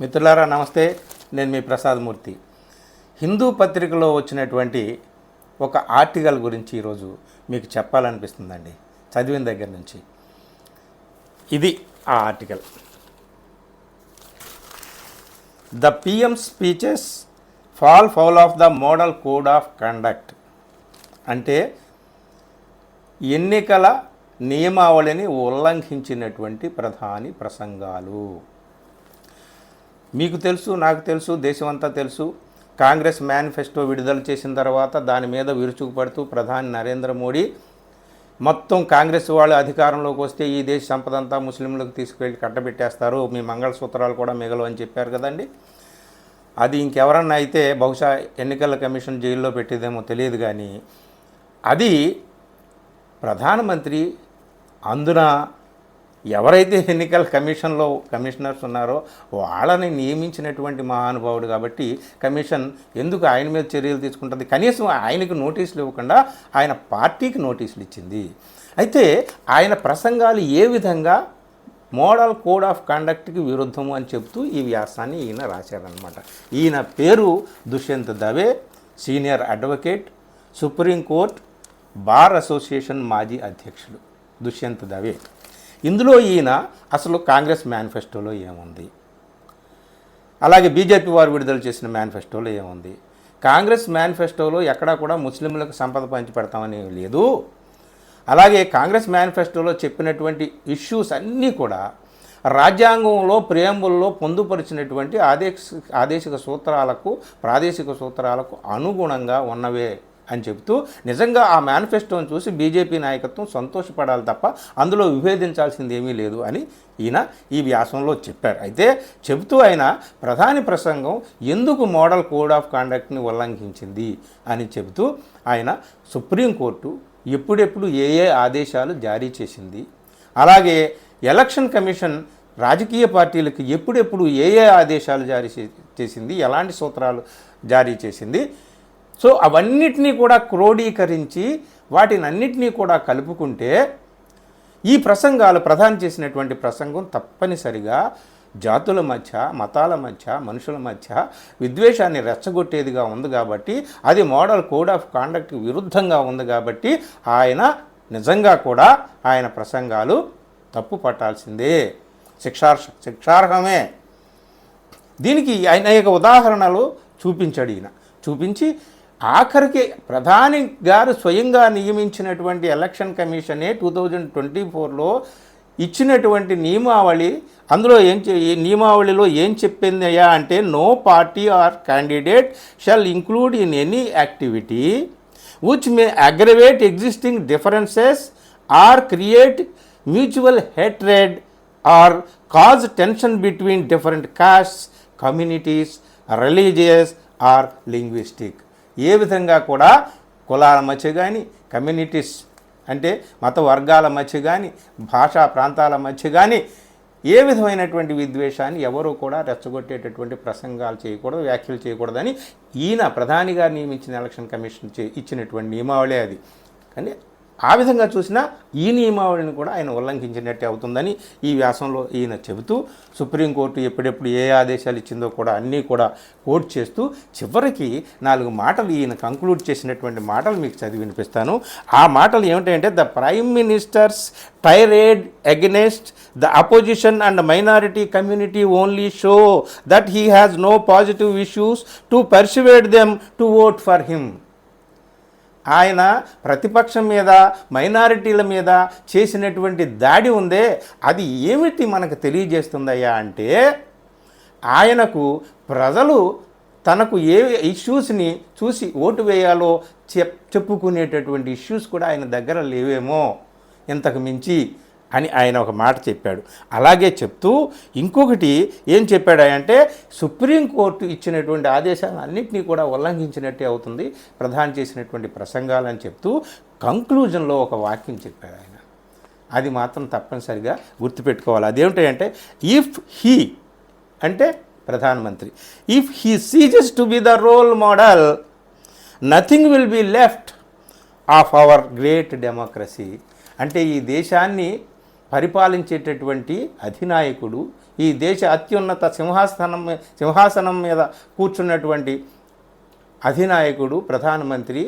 మిత్రులారా నమస్తే. నేను మీ ప్రసాద్ మూర్తి. హిందూ పత్రికలో వచ్చినటువంటి ఒక ఆర్టికల్ గురించి ఈరోజు మీకు చెప్పాలనిపిస్తుందండి. చదివిన దగ్గర నుంచి. ఇది ఆ article. The PM speeches fall foul of the model code of conduct. అంటే ఎన్నికల నియమావళిని ఉల్లంఘించినటువంటి ప్రధాని ప్రసంగాలు. మీకు తెలుసు నాకు తెలుసు దేశమంతా తెలుసు. కాంగ్రెస్ మేనిఫెస్టో విడుదల చేసిన తర్వాత దాని మీద విరుచుకుపడుతూ ప్రధాని నరేంద్ర మోడీ మొత్తం కాంగ్రెస్ వాళ్ళు అధికారంలోకి వస్తే ఈ దేశ సంపద అంతా ముస్లింలకు తీసుకువెళ్ళి కట్టబెట్టేస్తారు. మీ మంగళసూత్రాలు కూడా మిగలవు అని చెప్పారు కదండి. అది ఇంకెవరన్నా అయితే బహుశా ఎన్నికల కమిషన్ జైల్లో పెట్టేదేమో తెలియదు కానీ అది ప్రధానమంత్రి అందున ఎవరైతే ఎన్నికల కమిషన్లో కమిషనర్స్ ఉన్నారో వాళ్ళని నియమించినటువంటి మహానుభావుడు కాబట్టి కమిషన్ ఎందుకు ఆయన మీద చర్యలు తీసుకుంటుంది? కనీసం ఆయనకు నోటీసులు ఇవ్వకుండా ఆయన పార్టీకి నోటీసులు ఇచ్చింది. అయితే ఆయన ప్రసంగాలు ఏ విధంగా మోడల్ కోడ్ ఆఫ్ కండక్ట్కి విరుద్ధము అని చెప్తూ ఈ వ్యాసాన్ని ఈయన రాశారనమాట ఈయన పేరు Dushyant Dave senior advocate supreme court bar association మాజీ అధ్యక్షుడు దుష్యంత్ దవే. ఇందులో ఈయన అసలు కాంగ్రెస్ మేనిఫెస్టోలో ఏముంది? అలాగే బీజేపీ వారు విడుదల చేసిన మేనిఫెస్టోలో ఏముంది? కాంగ్రెస్ మేనిఫెస్టోలో ఎక్కడా కూడా ముస్లింలకు సంపద పంచి పెడతామని లేదు. అలాగే కాంగ్రెస్ మేనిఫెస్టోలో చెప్పినటువంటి ఇష్యూస్ అన్నీ కూడా రాజ్యాంగంలో ప్రియంబుల్లో పొందుపరిచినటువంటి ఆదేశ ఆదేశిక సూత్రాలకు ప్రాదేశిక సూత్రాలకు అనుగుణంగా ఉన్నవే. అని చెబుతూ నిజంగా ఆ మేనిఫెస్టోను చూసి బీజేపీ నాయకత్వం సంతోషపడాలి తప్ప అందులో విభేదించాల్సింది ఏమీ లేదు అని ఈయన ఈ వ్యాసంలో చెప్పారు. అయితే చెబుతూ ఆయన ప్రధాని ప్రసంగం ఎందుకు మోడల్ కోడ్ ఆఫ్ కాండక్ట్ని ఉల్లంఘించింది అని చెబుతూ ఆయన సుప్రీంకోర్టు ఎప్పుడెప్పుడు ఏ ఏ ఆదేశాలు జారీ చేసింది? అలాగే ఎలక్షన్ కమిషన్ రాజకీయ పార్టీలకు ఎప్పుడెప్పుడు ఏ ఏ ఆదేశాలు జారీ చే- చేసింది? ఎలాంటి సూత్రాలు జారీ చేసింది? సో అవన్నిటినీ కూడా క్రోడీకరించి వాటిని అన్నిటినీ కూడా కలుపుకుంటే ఈ ప్రసంగాలు ప్రధానం చేసినటువంటి ప్రసంగం తప్పనిసరిగా జాతుల మధ్య మతాల మధ్య మనుషుల మధ్య విద్వేషాన్ని రెచ్చగొట్టేదిగా ఉంది కాబట్టి అది మోడల్ కోడ్ ఆఫ్ కాండక్ట్కి విరుద్ధంగా ఉంది కాబట్టి ఆయన నిజంగా కూడా ఆయన ప్రసంగాలు తప్పు పట్టాల్సిందే. శిక్షార్హ శిక్షార్హమే. దీనికి అనేక ఉదాహరణలు చూపించాడు ఈయన. చూపించి ఆఖరికి ప్రధాని గారు స్వయంగా నియమించినటువంటి ఎలక్షన్ కమిషనే టూ థౌజండ్ ట్వంటీ ఫోర్లో ఇచ్చినటువంటి నియమావళి. అందులో ఏం నియమావళిలో ఏం చెప్పిందయ్యా అంటే no party or candidate shall include in any activity which may aggravate existing differences or create mutual hatred or cause tension between different castes communities religious or linguistic. ఏ విధంగా కూడా కులాల మధ్య కానీ కమ్యూనిటీస్ అంటే మత వర్గాల మధ్య కానీ భాషా ప్రాంతాల మధ్య కానీ ఏ విధమైనటువంటి విద్వేషాన్ని ఎవరూ కూడా రెచ్చగొట్టేటటువంటి ప్రసంగాలు చేయకూడదు వ్యాఖ్యలు చేయకూడదని ఈయన ప్రధానిగా నియమించిన ఎలక్షన్ కమిషన్ చే ఇచ్చినటువంటి నియమావళి అది. కానీ ఆ విధంగా చూసినా ఈ నియమావళిని కూడా ఆయన ఉల్లంఘించినట్టే అవుతుందని ఈ వ్యాసంలో ఈయన చెబుతూ సుప్రీంకోర్టు ఎప్పుడెప్పుడు ఏ ఆదేశాలు ఇచ్చిందో కూడా అన్నీ కూడా కోట్ చేస్తూ చివరికి నాలుగు మాటలు ఈయన కంక్లూడ్ చేసినటువంటి మాటలు మీకు చదివి వినిపిస్తాను. ఆ మాటలు ఏమిటంటే the prime minister's tirade against the opposition and minority community only show that he has no positive issues to persuade them to vote for him ఆయన ప్రతిపక్షం మీద మైనారిటీల మీద చేసినటువంటి దాడి ఉందే అది ఏమిటి మనకు తెలియజేస్తుందయ్యా అంటే ఆయనకు ప్రజలు తనకు ఏ ఇష్యూస్ని చూసి ఓటు వేయాలో చెప్ చెప్పుకునేటటువంటి ఇష్యూస్ కూడా ఆయన దగ్గర లేవేమో. ఇంతకు మించి అని ఆయన ఒక మాట చెప్పాడు. అలాగే చెప్తూ ఇంకొకటి ఏం చెప్పాడు అంటే సుప్రీంకోర్టు ఇచ్చినటువంటి ఆదేశాలను అన్నింటినీ కూడా ఉల్లంఘించినట్టే అవుతుంది ప్రధాని చేసినటువంటి ప్రసంగాలని చెప్తూ కంక్లూజన్లో ఒక వాక్యం చెప్పాడు ఆయన. అది మాత్రం తప్పనిసరిగా గుర్తుపెట్టుకోవాలి. అదేమిటంటే ఇఫ్ హీ అంటే ప్రధానమంత్రి if he ceases to be the role model nothing will be left of our great democracy అంటే ఈ దేశాన్ని పరిపాలించేటటువంటి అధినాయకుడు ఈ దేశ అత్యున్నత సింహాసనం సింహాసనం మీద కూర్చున్నటువంటి అధినాయకుడు ప్రధానమంత్రి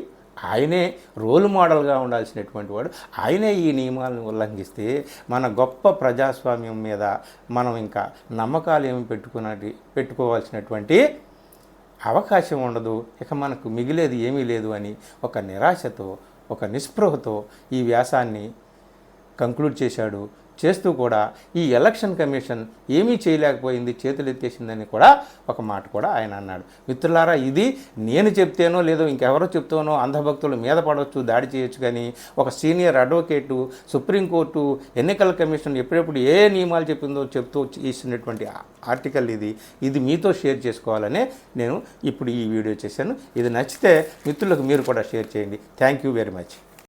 ఆయనే రోల్ మోడల్గా ఉండాల్సినటువంటి వాడు. ఆయనే ఈ నియమాలను ఉల్లంఘిస్తే మన గొప్ప ప్రజాస్వామ్యం మీద మనం ఇంకా నమ్మకాలు ఏమి పెట్టుకున్నటి పెట్టుకోవాల్సినటువంటి అవకాశం ఉండదు. ఇక మనకు మిగిలేది ఏమీ లేదు అని ఒక నిరాశతో ఒక నిస్పృహతో ఈ వ్యాసాన్ని కంక్లూడ్ చేశాడు చేస్తూ కూడా ఈ ఎలక్షన్ కమిషన్ ఏమీ చేయలేకపోయింది చేతులు ఎత్తేసిందని కూడా ఒక మాట కూడా ఆయన అన్నాడు. మిత్రులారా ఇది నేను చెప్తేనో లేదో ఇంకెవరో చెప్తానో అంధభక్తుల మీద పడవచ్చు దాడి చేయొచ్చు కానీ ఒక సీనియర్ అడ్వకేటు సుప్రీంకోర్టు ఎన్నికల కమిషన్ ఎప్పుడెప్పుడు ఏ నియమాలు చెప్పిందో చెప్తూ ఇచ్చినటువంటి ఆర్టికల్ ఇది. ఇది మీతో షేర్ చేసుకోవాలనే నేను ఇప్పుడు ఈ వీడియో చేశాను. ఇది నచ్చితే మిత్రులకు మీరు కూడా షేర్ చేయండి. Thank you very much